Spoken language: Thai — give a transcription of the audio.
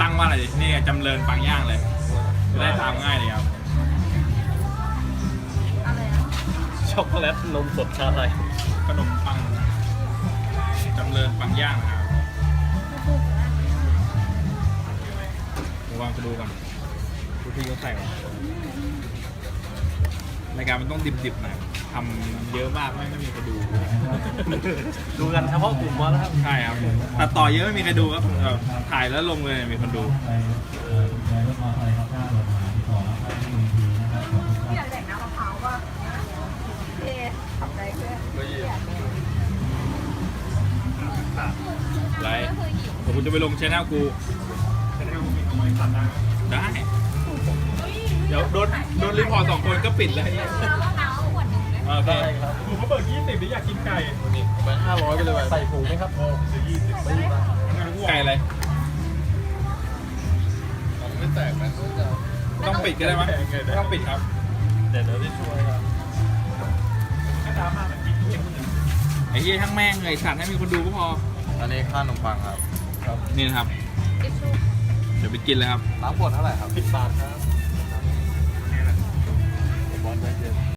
ตั้งว่าอะไรดินี่ไงจำเริญปังย่างเลยจะได้ตามง่ายเลยครับอะไรอะช็อกโกแลตนมสดชาไทยขนมปังจำเริญปังย่างนะครับเดี๋ยววางไปดูกันดูที่เขาใส่มารายการมันต้องดิบๆหน่อย ทำเยอะมากไม่ไม่มีใครดู ดูกันเฉพาะกลุ่มว่าแล้วครับ ใช่ครับตัดต่อเยอะไม่มีใครดูครับเออถ่ายแล้วลงเลยมีคนดู อยากแดกน้ำมะพร้าวป่ะเอ๊ะทำอะไรเพื่อนอยากแดกไรเดี๋ยวกูจะไปลงชแนลกู ได้ เดี๋ยวโดนโดนรีพอร์ตสองคนก็ปิดเลย น้ำมะ โอเคได้ครับผมเขาเบิกยี่สิบนี่อยากกินไก่นี่แบงค์ห้าร้อยไปเลยว่ะใส่ถุงไหมครับโอ้ยี่สิบไม่ได้ไก่อะไรไม่แตกนะต้องปิดก็ได้มั้ยไม่ต้องปิดครับ เดี๋ยวเราจะช่วยครับไอ้เหี้ยทั้งแม่งเลยสัตว์ให้มีคนดูก็พอ อันนี้ค่าขนมปังครับครับนี่นะครับทิชชู่เดี๋ยวไปกินเลยครับร้านบดเท่าไหร่ครับสิบบาทครับ